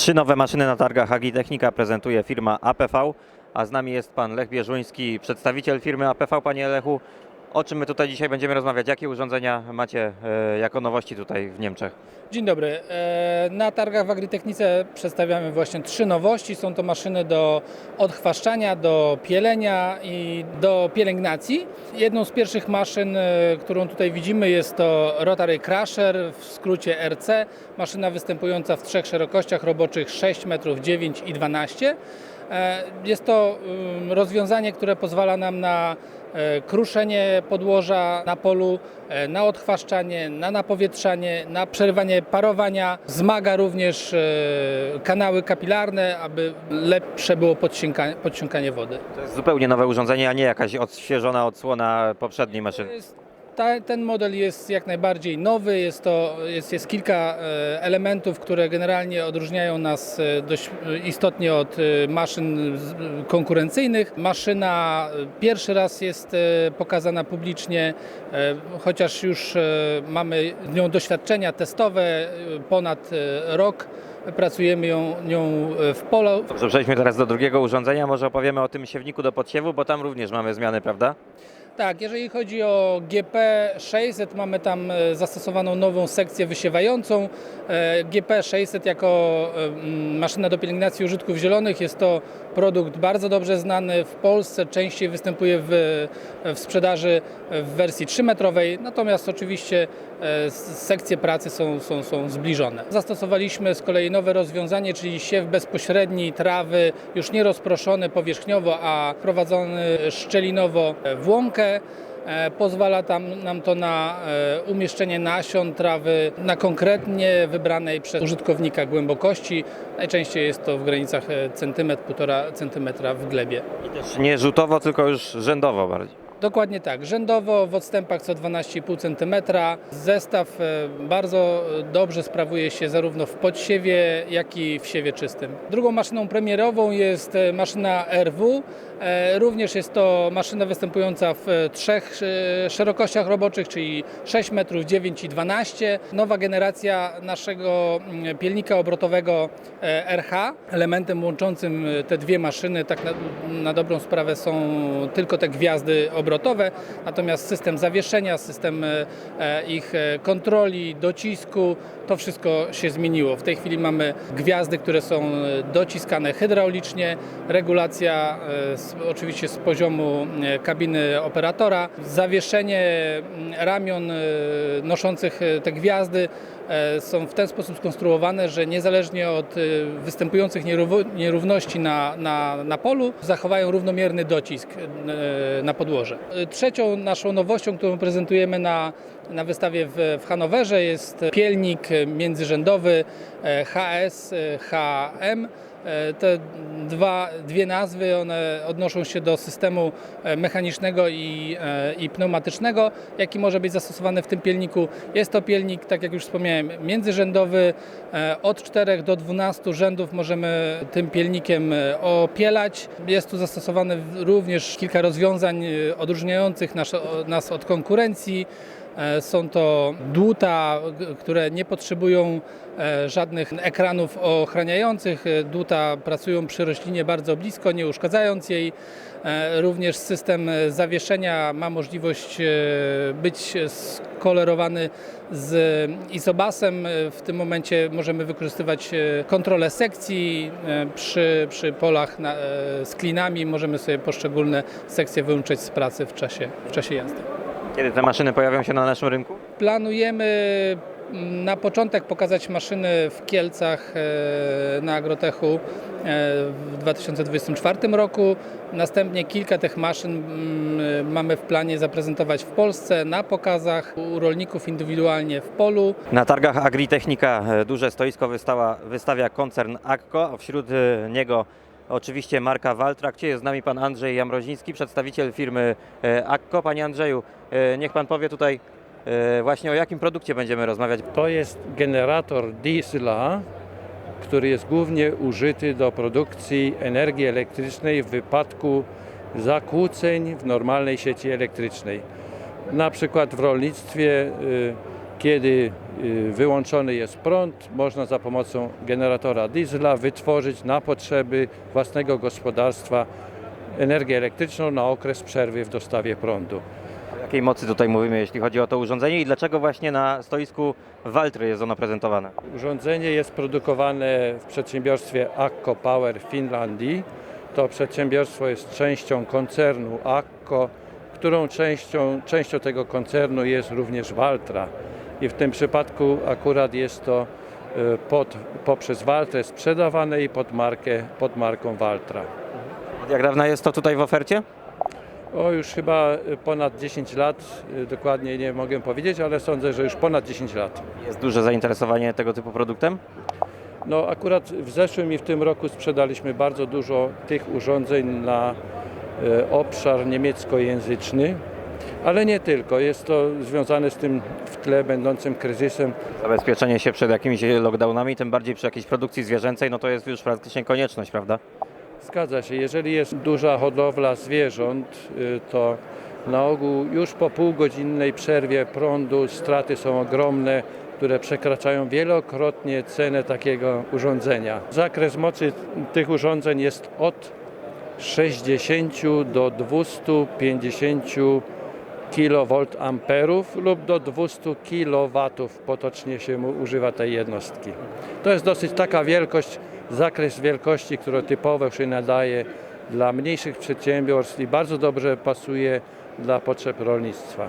Trzy nowe maszyny na targach Agritechnika prezentuje firma APV, a z nami jest pan Lech Bieżuński, przedstawiciel firmy APV. Panie Lechu, o czym my tutaj dzisiaj będziemy rozmawiać? Jakie urządzenia macie e, jako nowości tutaj w Niemczech? Dzień dobry. E, Na targach w Agritechnice przedstawiamy właśnie trzy nowości. Są to maszyny do odchwaszczania, do pielenia i do pielęgnacji. Jedną z pierwszych maszyn, e, którą tutaj widzimy jest to Rotary Crusher, w skrócie RC. Maszyna występująca w trzech szerokościach roboczych 6 metrów 9 i 12. E, Jest to rozwiązanie, które pozwala nam na kruszenie podłoża na polu, e, na odchwaszczanie, na napowietrzanie, na przerywanie parowania. Wzmaga również e, kanały kapilarne, aby lepsze było podsiąkanie wody. To jest zupełnie nowe urządzenie, a nie jakaś odświeżona odsłona poprzedniej maszyny. Ta, ten model jest jak najbardziej nowy, jest, to, jest, jest kilka e, elementów, które generalnie odróżniają nas e, dość e, istotnie od maszyn konkurencyjnych. Maszyna pierwszy raz jest pokazana publicznie, chociaż już mamy nią doświadczenia testowe ponad rok. Pracujemy ją, nią w polu, przejdźmy teraz do drugiego urządzenia. Może opowiemy o tym siewniku do podsiewu, bo tam również mamy zmiany, prawda? Tak, jeżeli chodzi o GP600, mamy tam e, zastosowaną nową sekcję wysiewającą. E, GP600 jako e, maszyna do pielęgnacji użytków zielonych jest to produkt bardzo dobrze znany w Polsce, częściej występuje w, w sprzedaży w wersji 3-metrowej, natomiast oczywiście sekcje pracy są, są, są zbliżone. Zastosowaliśmy z kolei nowe rozwiązanie, czyli siew bezpośredni trawy, już nie rozproszony powierzchniowo, a prowadzony szczelinowo w łąkę. E, Pozwala tam, nam to na e, umieszczenie nasion trawy na konkretnie wybranej przez użytkownika głębokości. Najczęściej jest to w granicach e, centymetr, półtora centymetra w glebie. I też nie rzutowo, tylko już rzędowo bardziej. Dokładnie tak. Rzędowo w odstępach co 12,5 cm. Zestaw e, bardzo dobrze sprawuje się zarówno w podsiewie, jak i w siewie czystym. Drugą maszyną premierową jest e, maszyna RW. E, Również jest to maszyna występująca w e, trzech e, szerokościach roboczych, czyli 6 metrów 9 i 12. Nowa generacja naszego mm, pielnika obrotowego e, RH. Elementem łączącym e, te dwie maszyny, tak na, na dobrą sprawę, są tylko te gwiazdy obrotowe, natomiast system zawieszenia, system e, e, ich e, kontroli, docisku, to wszystko się zmieniło. W tej chwili mamy gwiazdy, które są dociskane hydraulicznie, regulacja oczywiście z poziomu kabiny operatora, zawieszenie ramion noszących te gwiazdy są w ten sposób skonstruowane, że niezależnie od e, występujących nierów- nierówności na, na, na polu, zachowają równomierny docisk e, na podłoże. E, Trzecią naszą nowością, którą prezentujemy na, na wystawie w, w Hanowerze jest pielnik międzyrzędowy e, HS, e, HM. E, Te dwa, dwie nazwy one odnoszą się do systemu e, mechanicznego i, e, i pneumatycznego, jaki może być zastosowany w tym pielniku. Jest to pielnik, tak jak już wspomniałem, międzyrzędowy. Od 4 do 12 rzędów możemy tym pielnikiem opielać. Jest tu zastosowane również kilka rozwiązań odróżniających nas, nas od konkurencji. E, Są to dłuta, które nie potrzebują e, żadnych ekranów ochraniających. E, Dłuta pracują przy roślinie bardzo blisko, nie uszkadzając jej. Również system zawieszenia ma możliwość być skolerowany z isobasem. W tym momencie możemy wykorzystywać kontrolę sekcji przy, przy polach na, z klinami. Możemy sobie poszczególne sekcje wyłączyć z pracy w czasie, w czasie jazdy. Kiedy te maszyny pojawią się na naszym rynku? Planujemy mm, na początek pokazać maszyny w Kielcach e, na Agrotechu e, w 2024 roku. Następnie kilka tych maszyn mm, mamy w planie zaprezentować w Polsce na pokazach u rolników indywidualnie w polu. Na targach Agritechnika e, duże stoisko wystała, wystawia koncern Akko, wśród niego oczywiście marka Waltra, gdzie jest z nami pan Andrzej Jamroziński, przedstawiciel firmy e, Akko. Panie Andrzeju, e, niech pan powie tutaj e, właśnie o jakim produkcie będziemy rozmawiać. To jest generator diesla, który jest głównie użyty do produkcji energii elektrycznej w wypadku zakłóceń w normalnej sieci elektrycznej. Na przykład w rolnictwie y, Kiedy y, wyłączony jest prąd, można za pomocą generatora diesla wytworzyć na potrzeby własnego gospodarstwa energię elektryczną na okres przerwy w dostawie prądu. O jakiej mocy tutaj mówimy, jeśli chodzi o to urządzenie i dlaczego właśnie na stoisku Waltry jest ono prezentowane? Urządzenie jest produkowane w przedsiębiorstwie Akko Power w Finlandii. To przedsiębiorstwo jest częścią koncernu Akko, którą częścią, częścią tego koncernu jest również Valtra. I w tym przypadku akurat jest to e, pod, poprzez Valtrę sprzedawane i pod, markę, pod marką Valtra. Od jak dawna jest to tutaj w ofercie? O, już chyba e, ponad 10 lat, e, dokładnie nie mogę powiedzieć, ale sądzę, że już ponad 10 lat. Jest duże zainteresowanie tego typu produktem? No akurat w zeszłym i w tym roku sprzedaliśmy bardzo dużo tych urządzeń na obszar niemieckojęzyczny, ale nie tylko. Jest to związane z tym w tle będącym kryzysem. Zabezpieczenie się przed jakimiś lockdownami, tym bardziej przy jakiejś produkcji zwierzęcej, no to jest już praktycznie konieczność, prawda? Zgadza się, jeżeli jest duża hodowla zwierząt, y, to na ogół już po półgodzinnej przerwie prądu straty są ogromne, które przekraczają wielokrotnie cenę takiego urządzenia. Zakres mocy tych urządzeń jest od 60 do 250 kVA lub do 200 kW potocznie się używa tej jednostki. To jest dosyć taka wielkość, zakres wielkości, który typowo się nadaje dla mniejszych przedsiębiorstw i bardzo dobrze pasuje dla potrzeb rolnictwa.